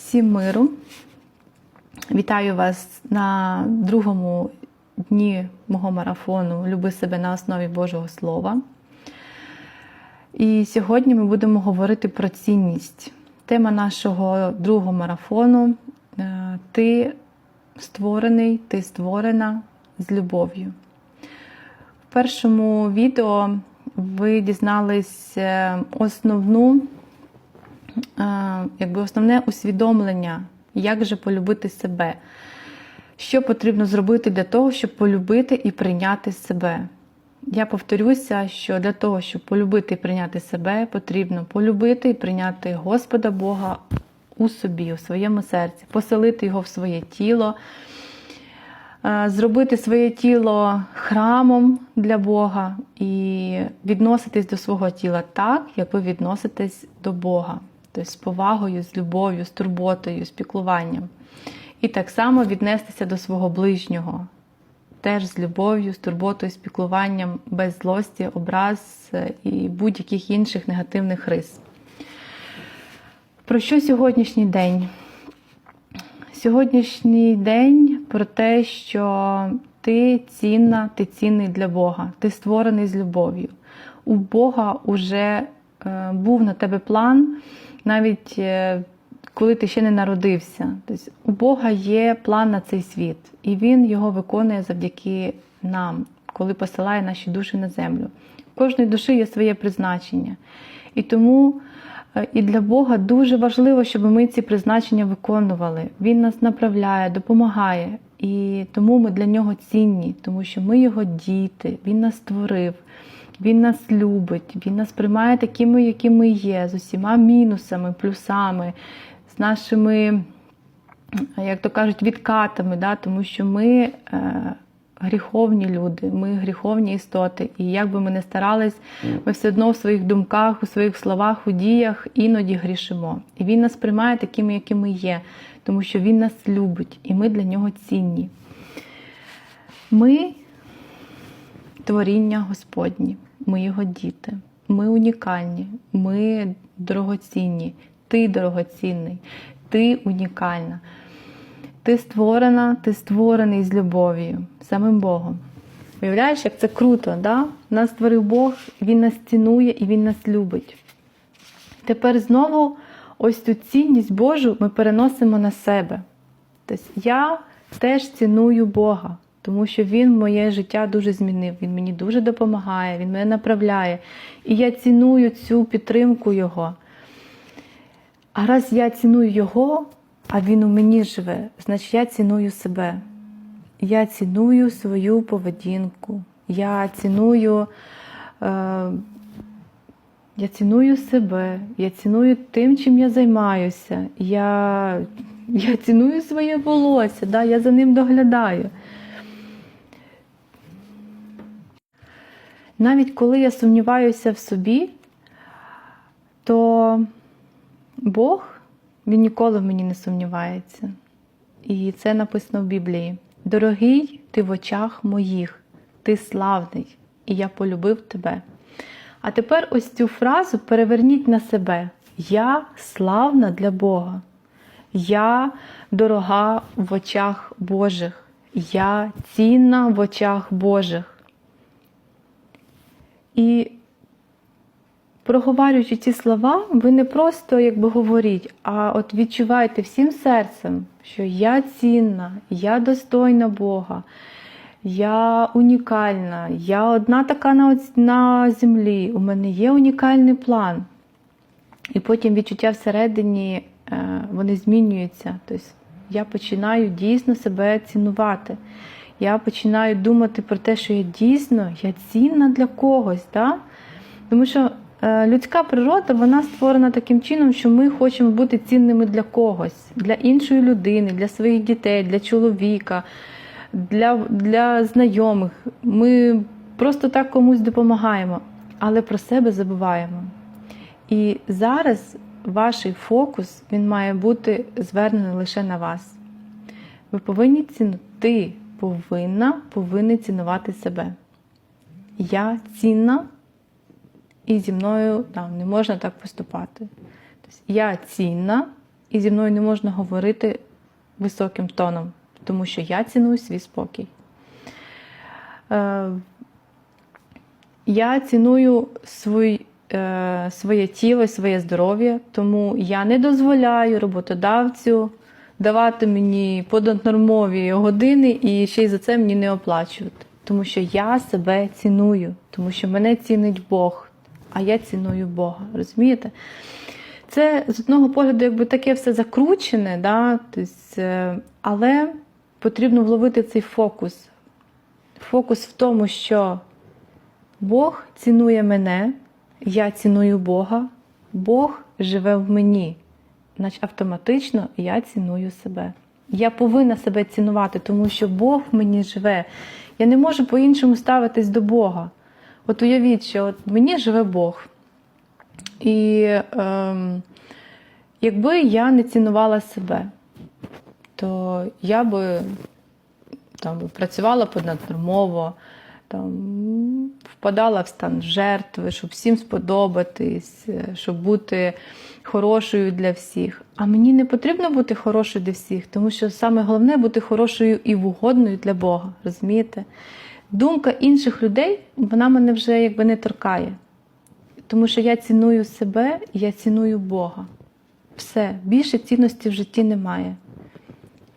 Всім миру. Вітаю вас на другому дні мого марафону Люби себе на основі Божого Слова. І сьогодні ми будемо говорити про цінність. Тема нашого другого марафону е, Ти створений, ти створена з любов'ю. В першому відео ви дізнались е, основну якби основне усвідомлення, як же полюбити себе. Що потрібно зробити для того, щоб полюбити і прийняти себе? Я повторюся, що для того, щоб полюбити і прийняти себе, потрібно полюбити і прийняти Господа Бога у собі, у своєму серці, поселити його в своє тіло, зробити своє тіло храмом для Бога і відноситись до свого тіла так, як ви відноситесь до Бога, тобто з повагою, з любов'ю, з турботою, з піклуванням. І так само віднестися до свого ближнього, теж з любов'ю, з турботою, з піклуванням, без злості, образ е, і будь-яких інших негативних рис. Про що сьогоднішній день? Сьогоднішній день про те, що ти цінна, ти цінний для Бога, ти створений з любов'ю. У Бога вже був на тебе план, навіть е, коли ти ще не народився. Тобто у Бога є план на цей світ, і Він його виконує завдяки нам, коли посилає наші душі на землю. У кожної душі є своє призначення. І тому е, і для Бога дуже важливо, щоб ми ці призначення виконували. Він нас направляє, допомагає. І тому ми для нього цінні, тому що ми його діти, Він нас створив, Він нас любить, Він нас приймає такими, які ми є, з усіма мінусами, плюсами, з нашими, як то кажуть, відкатами, да? тому що ми е, гріховні люди, ми гріховні істоти. І як би ми не старались, ми все одно в своїх думках, у своїх словах, у діях іноді грішимо. І він нас приймає такими, які ми є, тому що він нас любить, і ми для нього цінні. Ми творіння Господні, ми його діти, ми унікальні, ми дорогоцінні, ти дорогоцінний, ти унікальна. Ти створена, ти створений з любов'ю, самим Богом. Уявляєш, як це круто, да? нас створив Бог, Він нас цінує і Він нас любить. Тепер знову ось цю цінність Божу ми переносимо на себе. Тобто я теж ціную Бога, тому що Він моє життя дуже змінив, Він мені дуже допомагає, Він мене направляє. І я ціную цю підтримку Його. А раз я ціную Його, а Він у мені живе, значить я ціную себе. Я ціную свою поведінку. Я ціную, е, я ціную себе, я ціную тим, чим я займаюся. Я, я ціную своє волосся, да? я за ним доглядаю. Навіть коли я сумніваюся в собі, то Бог він ніколи в мені не сумнівається. І це написано в Біблії. Дорогий ти в очах моїх, ти славний, і я полюбив тебе. А тепер ось цю фразу переверніть на себе. Я славна для Бога. Я дорога в очах Божих. Я цінна в очах Божих. І проговорюючи ці слова, ви не просто якби говоріть, а от відчуваєте всім серцем, що я цінна, я достойна Бога, я унікальна, я одна така на, на землі, у мене є унікальний план. І потім відчуття всередині е, вони змінюються. Тобто я починаю дійсно себе цінувати. Я починаю думати про те, що я дійсно я цінна для когось. Да? Тому що е, людська природа вона створена таким чином, що ми хочемо бути цінними для когось, для іншої людини, для своїх дітей, для чоловіка, для, для знайомих. Ми просто так комусь допомагаємо, але про себе забуваємо. І зараз ваш фокус він має бути звернений лише на вас. Ви повинні цінувати, повинна, повинні цінувати себе. Я цінна, і зі мною там, не можна так поступати. Тобто, я цінна, і зі мною не можна говорити високим тоном, тому що я ціную свій спокій. Е, я ціную свій, е, своє тіло, своє здоров'я, тому я не дозволяю роботодавцю давати мені понаднормові години і ще й за це мені не оплачувати. Тому що я себе ціную, тому що мене цінить Бог, а я ціную Бога. Розумієте? Це з одного погляду, якби таке все закручене, да? тобто, але потрібно вловити цей фокус. Фокус в тому, що Бог цінує мене, я ціную Бога, Бог живе в мені. Значить, автоматично я ціную себе. Я повинна себе цінувати, тому що Бог мені живе. Я не можу по-іншому ставитись до Бога. От уявіть, що от мені живе Бог. І ем, якби я не цінувала себе, то я би там, працювала понаднормово, там, впадала в стан жертви, щоб всім сподобатись, щоб бути хорошою для всіх. А мені не потрібно бути хорошою для всіх, тому що саме головне бути хорошою і вугодною для Бога. Розумієте? Думка інших людей, вона мене вже якби не торкає. Тому що я ціную себе і я ціную Бога. Все, більше цінності в житті немає.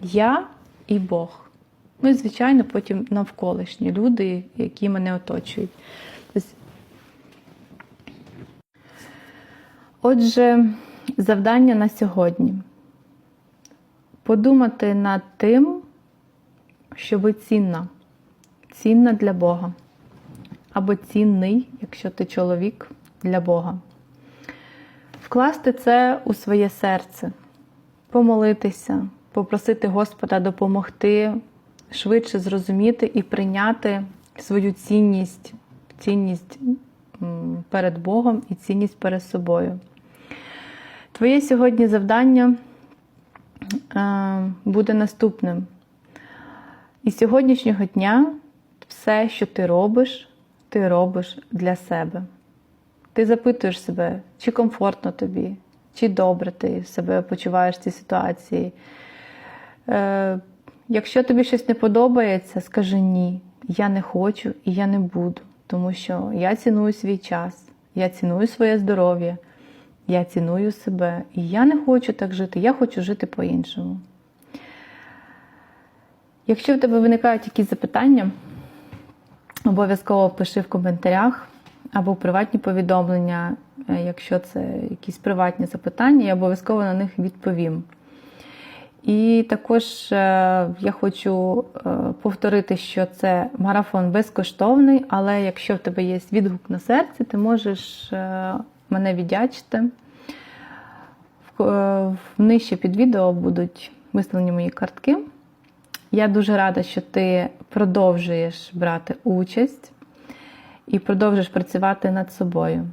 Я і Бог. Ну і, звичайно, потім навколишні люди, які мене оточують. Отже, завдання на сьогодні подумати над тим, що ви цінна, цінна для Бога. Або цінний, якщо ти чоловік, для Бога. Вкласти це у своє серце, помолитися, попросити Господа допомогти швидше зрозуміти і прийняти свою цінність, цінність перед Богом і цінність перед собою. Твоє сьогодні завдання буде наступним. І сьогоднішнього дня все, що ти робиш, ти робиш для себе. Ти запитуєш себе, чи комфортно тобі, чи добре ти себе почуваєш в цій ситуації. Е, Якщо тобі щось не подобається, скажи ні. Я не хочу і я не буду, тому що я ціную свій час, я ціную своє здоров'я, я ціную себе. І я не хочу так жити, я хочу жити по-іншому. Якщо в тебе виникають якісь запитання, обов'язково пиши в коментарях або в приватні повідомлення, якщо це якісь приватні запитання, я обов'язково на них відповім. І також е, я хочу е, повторити, що це марафон безкоштовний, але якщо в тебе є відгук на серці, ти можеш е, мене віддячити. Нижче під відео будуть вислані мої картки. Я дуже рада, що ти продовжуєш брати участь і продовжуєш працювати над собою.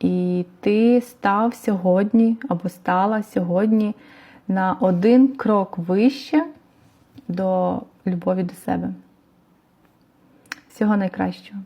І ти став сьогодні або стала сьогодні на один крок вище до любові до себе. Всього найкращого.